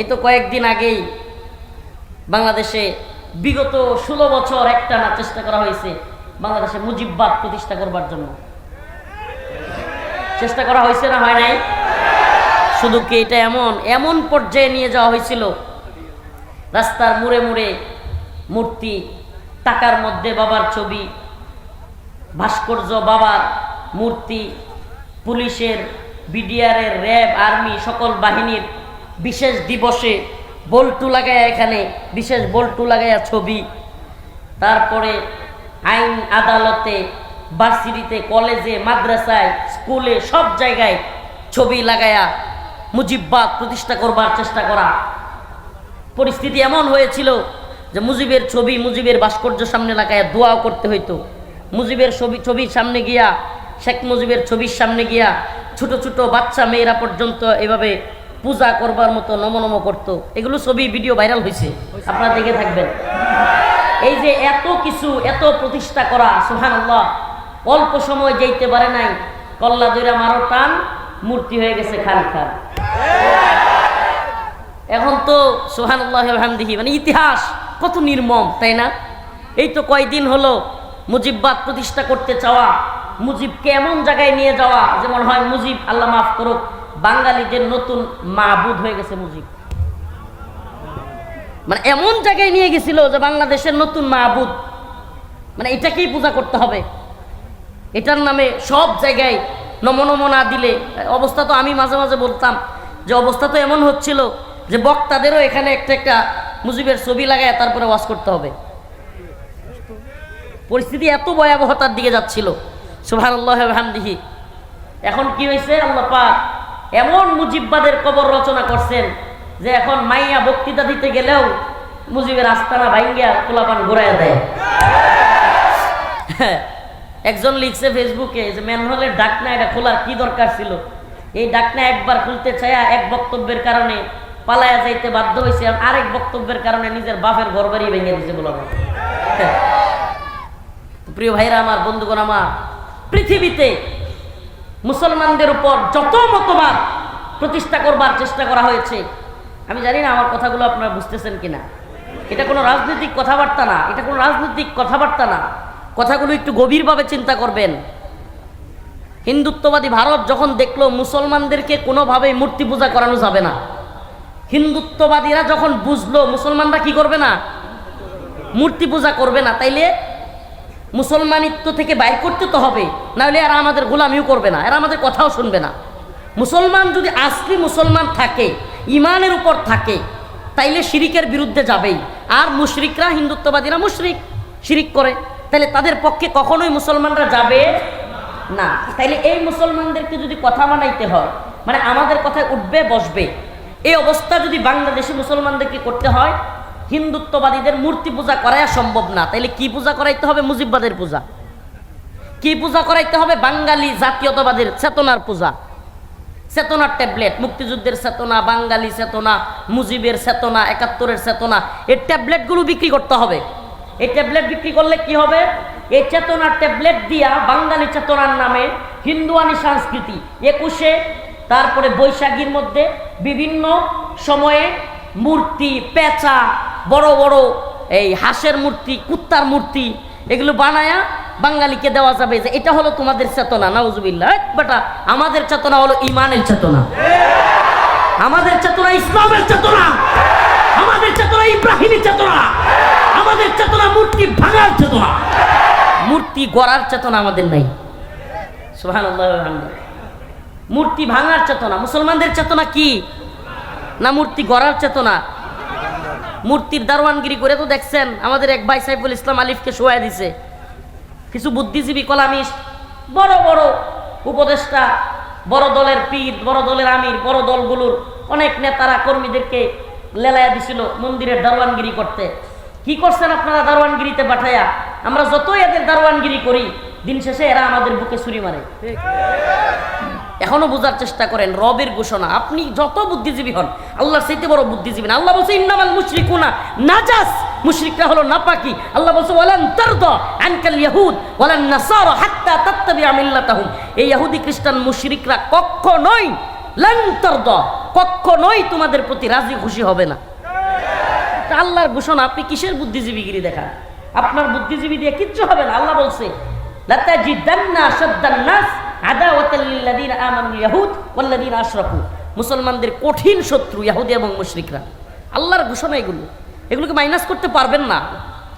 এই তো কয়েকদিন আগেই বাংলাদেশে বিগত ষোলো বছর একটা না চেষ্টা করা হয়েছে বাংলাদেশে মুজিববাদ প্রতিষ্ঠা করবার জন্য। চেষ্টা করা হয়েছে না হয় নাই? শুধু কি এটা এমন এমন পর্যায়ে নিয়ে যাওয়া হয়েছিল, রাস্তার মুড়ে মুড়ে মূর্তি, টাকার মধ্যে বাবার ছবি, ভাস্কর্য বাবার মূর্তি, পুলিশের, বিডিআরের, র্যাব, আর্মি, সকল বাহিনীর বিশেষ দিবসে বল্টু লাগায়া এখানে, বিশেষ বল্টু লাগায়া ছবি। তারপরে আইন আদালতে, ভার্সিটিতে, কলেজে, মাদ্রাসায়, স্কুলে, সব জায়গায় ছবি লাগায়া মুজিববাদ প্রতিষ্ঠা করবার চেষ্টা করা। পরিস্থিতি এমন হয়েছিল যে মুজিবের ছবি, মুজিবের ভাস্কর্য সামনে লাগায়া দোয়াও করতে হইতো। মুজিবের ছবি, ছবির সামনে গিয়া, শেখ মুজিবের ছবির সামনে গিয়া ছোট ছোট বাচ্চা, মেয়েরা পর্যন্ত এভাবে পূজা করবার মতো নমনম করতো। এগুলো ছবি, ভিডিও ভাইরাল হয়েছে আপনারা দেখে থাকবেন। এই যে এত কিছু, এত প্রতিষ্ঠা করা সুহান অল্প সময় যেতে পারে নাই, কল্লা দইরা মারো টান, মূর্তি হয়ে গেছে খান খান। এখন তো সোহান আল্লাহামদিহি মানে ইতিহাস কত নির্মম, তাই না? এই তো কয়দিন হলো মুজিববাদ প্রতিষ্ঠা করতে চাওয়া, মুজিবকে এমন জায়গায় নিয়ে যাওয়া, যেমন হয় মুজিব, আল্লাহ মাফ করুক বাঙালিদের নতুন মাহবুদ হয়ে গেছে মুজিব। মানে এমন জায়গায় নিয়ে গেছিল যে বাংলাদেশের নতুন মাহবুদ মানে এটাকেই পূজা করতে হবে। এটার নামে সব জায়গায় নমনম না দিলে, অবস্থা তো আমি মাঝে মাঝে বলতাম যে অবস্থা তো এমন হচ্ছিল যে বক্তাদেরও এখানে একটা একটা মুজিবের ছবি লাগায় তারপরে ওয়াশ করতে হবে। পরিস্থিতি এত ভয়াবহতার দিকে যাচ্ছিল। সুবহানাল্লাহ হামদিহি এখন কি হয়েছে আল্লাহ পাক এমন মুজিববাদের কবর রচনা করছেন যে এখন মাইয়া বক্তৃতা দিতে গেলেও মুজিবের আস্তানা ভাঙ্গিয়া কোলাপান ঘুরাইয়া দেয়। একজন লিখছে ফেসবুকে যে ম্যানহোলের ডাকনা এটা খোলার কি দরকার ছিল? এই ডাকনা একবার খুলতে চাইয়া এক বক্তব্যের কারণে পালায়া যাইতে বাধ্য হয়েছে আর আরেক বক্তব্যের কারণে নিজের বাপের ঘর বাড়ি ভেঙে দিয়েছে বলো প্রিয় ভাইরা আমার, বন্ধুগণ আমার, পৃথিবীতে মুসলমানদের উপর যত মতবাদ প্রতিষ্ঠা করবার চেষ্টা করা হয়েছে। আমি জানি না আমার কথাগুলো আপনারা বুঝতেছেন কিনা। এটা কোনো রাজনৈতিক কথাবার্তা না, এটা কোনো রাজনৈতিক কথাবার্তা না। কথাগুলো একটু গভীরভাবে চিন্তা করবেন। হিন্দুত্ববাদী ভারত যখন দেখল মুসলমানদেরকে কোনোভাবেই মূর্তি পূজা করানো যাবে না। হিন্দুত্ববাদীরা যখন বুঝলো, মুসলমানরা কি করবে না? মূর্তি পূজা করবে না। তাইলে মুসলমানিত্ব থেকে বাইর করতে তো হবে নাহলে এরা আমাদের গোলামিও করবে না এরা আমাদের কথাও শুনবে না। মুসলমান যদি আসলি মুসলমান থাকে, ইমানের উপর থাকে, তাইলে শিরিকের বিরুদ্ধে যাবেই। আর মুশরিকরা, হিন্দুত্ববাদীরা মুশরিক, শিরিক করে। তাহলে তাদের পক্ষে কখনোই মুসলমানরা যাবে না। তাইলে এই মুসলমানদেরকে যদি কথা মানাইতে হয় মানে আমাদের কথায় উঠবে, বসবে, এই অবস্থা যদি বাংলাদেশি মুসলমানদেরকে করতে হয়, হিন্দুত্ববাদীদের মূর্তি পূজা করাই সম্ভব না। তাইলে কি পূজা করাইতে হবে? মুজিববাদের পূজা। কি পূজা করাইতে হবে? বাঙালি জাতীয়তাবাদের চেতনার পূজা। চেতনার ট্যাবলেট, মুক্তিযুদ্ধের চেতনা, বাঙালি চেতনা, মুজিবের চেতনা, একাত্তরের চেতনা, এই ট্যাবলেটগুলো বিক্রি করতে হবে। এই ট্যাবলেট বিক্রি করলে কি হবে? এই চেতনার ট্যাবলেট দিয়া বাঙালি চেতনার নামে হিন্দুয়ানি সংস্কৃতি, একুশে, তারপরে বৈশাখীর মধ্যে বিভিন্ন সময়ে মূর্তি, পেঁচা, বড় বড় এই হাঁসের মূর্তি, কুত্তার মূর্তি, এগুলো বানায়া বাঙালিকে দেওয়া যাবে যে এটা হলো তোমাদের চেতনা, নাউজুবিল্লাহ। বেটা আমাদের চেতনা হলো ইমানের চেতনা। আমাদের চেতনা ইসলামের চেতনা। আমাদের চেতনা ইব্রাহিমের চেতনা। আমাদের চেতনা মূর্তি ভাঙার চেতনা। মূর্তি গড়ার চেতনা আমাদের নাই। মূর্তি ভাঙার চেতনা। মুসলমানদের চেতনা কি? না মূর্তি গড়ার চেতনা? মূর্তির দারোয়ানগিরি করে তো দেখছেন, আমাদের এক ভাই সাইফুল ইসলাম আলিফকে শোয়া দিছে। কিছু বুদ্ধিজীবী কলামিস্ট, বড় বড় উপদেষ্টা, বড় দলের পীর, বড় দলের আমির, বড় দলগুলোর অনেক নেতারা কর্মীদেরকে লেলায়া দিছিল মন্দিরের দারোয়ানগিরি করতে। কি করছেন আপনারা দারোয়ানগিরিতে পাঠাইয়া আমরা যতই এদের দারোয়ানগিরি করি, দিন শেষে এরা আমাদের বুকে ছুরি মারে। এখনও বোঝার চেষ্টা করেন, রবের ঘোষণা। আপনি যত বুদ্ধিজীবী হন, আল্লাহর চাইতে বড় বুদ্ধিজীবী না। আল্লাহ বলছে, ইন্নামাল মুশরিকুনা নাজাস। মুশরিকরা হলো নাপাকি। আল্লাহ বলছে, ওয়ালান তারদা আনকাল ইয়াহুদ, ওয়ালান নাসারা হাত্তা তাত্তাবিআ মিল্লাতাহুম। এই ইহুদি খ্রিস্টান মুশরিকরা কখনোই লান তারদা, কখনোই তোমাদের প্রতি রাজি খুশি হবে না। আল্লাহর ঘোষণা, আপনি কিসের বুদ্ধিজীবীগিরি দেখান? আপনার বুদ্ধিজীবী দিয়ে কিচ্ছু হবে না, আল্লাহ বলছে মুসলমানদের কঠিন শত্রু ইহুদি এবং মুশরিকরা। আল্লাহর ঘোষণা এগুলো। এগুলোকে মাইনাস করতে পারবেন না।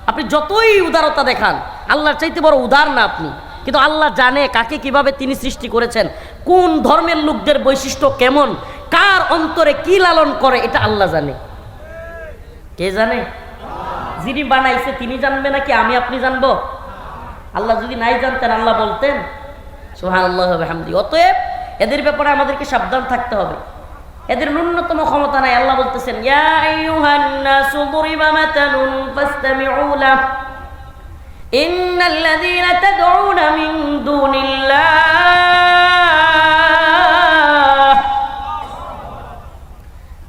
আপনি যতই উদারতা দেখান, আল্লাহর চাইতে বড় উদার না আপনি। কিন্তু আল্লাহ জানে কাকে কীভাবে তিনি সৃষ্টি করেছেন, কোন ধর্মের লোকদের বৈশিষ্ট্য কেমন, কার অন্তরে কি লালন করে, এটা আল্লাহ জানে। কে জানে? যিনি বানাইছে, তিনি জানবে নাকি আমি আপনি জানব? আল্লাহ যদি নাই জানতেন, আল্লাহ বলতেন সোহান আল্লাহ হামদি অতএব এদের ব্যাপারে আমাদেরকে সাবধান থাকতে হবে। এদের ন্যূনতম ক্ষমতা নাই আল্লাহ বলতেছেন ইয়া আইয়ুহান নাসু দুরিবা মাতালুন ফাসতামিউ লাহ ইন্নাল্লাযীনা তাদউনা মিন দুনিল্লাহ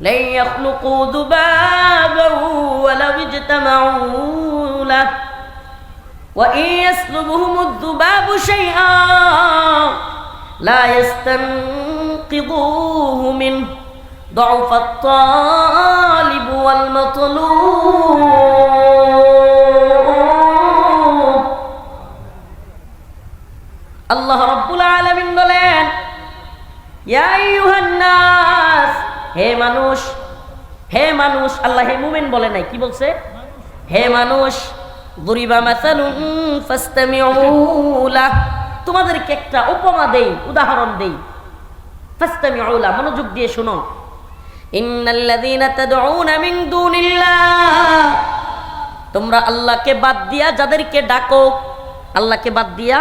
لن يخلقوا ذبابا ولو اجتمعوا له وإن يسلبهم الذباب شيئا لا يستنقضوه منه ضعف الطالب والمطلوب আল্লাহ রব্বুল আলামিন বলেন ইয়া আইয়ুহান নাস হে মানুষ হে মানুষ আল্লাহ হে মুমিন বলে নাই কি বলছে হে মানুষ দুরিবা মাসালুন ফাস্তামিউ লাহ তোমাদেরকে একটা উপমা দেই উদাহরণ দেই ফাস্তামিউ লাহ মনোযোগ দিয়ে শুনো তোমরা আল্লাহকে বাদ দিয়া যাদেরকে ডাকো, আল্লাহকে বাদ দিয়া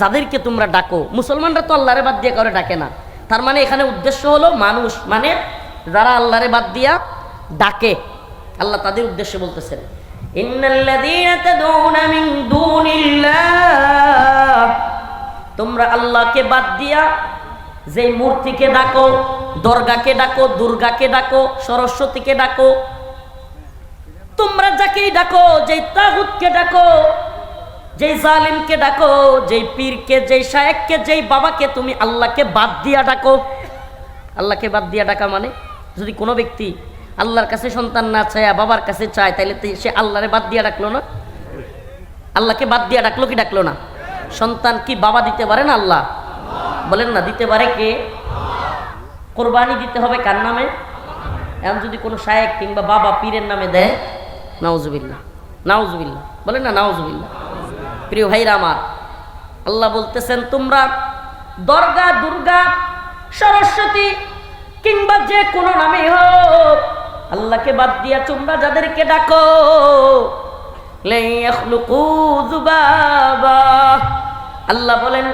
যাদেরকে তোমরা ডাকো। মুসলমানরা তো আল্লাহরে বাদ দিয়ে কাউরে ডাকে না। তার মানে এখানে উদ্দেশ্য হলো মানুষ মানে যারা আল্লাহরে বাদ দিয়া ডাকে, আল্লাহ তাদের উদ্দেশ্যে বলতেছেন তোমরা আল্লাহকে বাদ দিয়া যে মূর্তিকে ডাকো দরগাকে ডাকো, দুর্গাকে ডাকো, সরস্বতীকে ডাকো। তোমরা যাকেই ডাকো, যেই তাগুতকে ডাকো, যেই জালিমকে ডাকো, যেই পীরকে, যেই শায়েককে, যেই বাবাকে তুমি আল্লাহকে বাদ দিয়া ডাকো। আল্লাহকে বাদ দিয়া ডাকা মানে? যদি কোনো ব্যক্তি আল্লাহর কাছে সন্তান না চায়, বাবার কাছে চায় তাহলে সে আল্লাহরে বাদ দিয়া ডাকলো না? আল্লাহকে বাদ দিয়া ডাকলো কি ডাকলো না? সন্তান কি বাবা দিতে পারে না আল্লাহ? বলেন না, দিতে পারে কে? কোরবানি দিতে হবে কার নামে এখন যদি কোনো শায়েক কিংবা বাবা পীরের নামে দেয়, নাউজুবিল্লাহ নাউজুবিল্লাহ, বলেন না নাউজুবিল্লাহ প্রিয় ভাইরা আমার, আল্লাহ বলতেছেন, তোমরা দর্গা, দুর্গা, সরস্বতী কিংবা যে কোনো নামে হোক, আল্লাহকে বাদ দিয়া তোমরা যাদেরকে ডাকো। আল্লাহ বলেন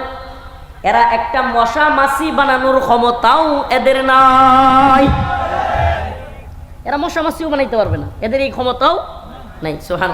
এরা একটা মশা মাছি বানানোর ক্ষমতাও এদের নাই। এরা মশা মাছিও বানাইতে পারবে না। এদের এই ক্ষমতাও নাই। সোহান